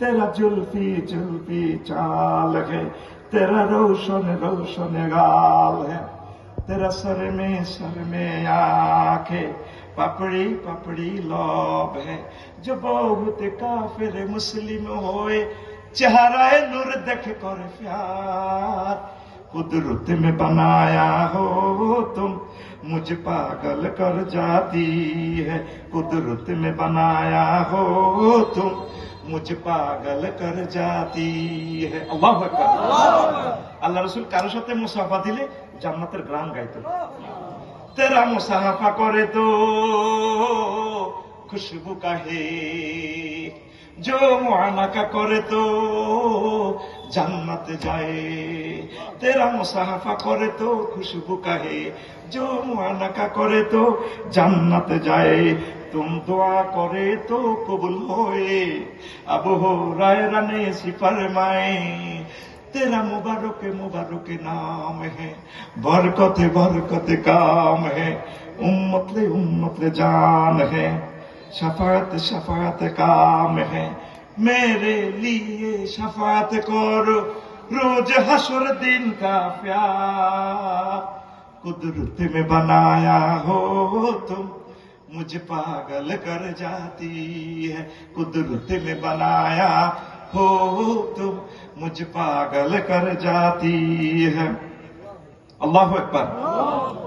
तेरा जुल्फी जुल्फी चाल है तेरा रोशन रोशन गाल है तेरा सर में सर में आंखें पपड़ी पपड़ी लौब है जो बहुत काफिर मुस्लिम होए चेहरा नूर देख कर प्यार कुदरत में बनाया हो तुम मुझ पागल कर जाती है कुदरत में बनाया हो तुम मुझ पागल कर जाती है আল্লাহ আকবার আল্লাহ রসুল কারোর সাথে মুসাফা দিলে জান্নাতের গ্রাম গাইতো তেরা মুসাফা করে তো খুশবু কাহে जो मुआना का करे तो जन्नत जाए तेरा मुसाफा करे तो खुशबू कहे जो मुआना का करे तो जन्नत जाए तुम दुआ करे तो कबूल होए अब हो राय रने सिफर माए तेरा मुबारक मुबारक नाम है बरकत बरकत काम है उम्मत ले उम्मत ले जान है शफात शफात काम है मेरे लिए शफात करो रोज हशर दिन का प्यार कुदरत में बनाया हो तुम मुझ पागल कर जाती है, कुदरत में बनाया हो तुम, मुझ पागल कर जाती है। अल्लाह अकबर।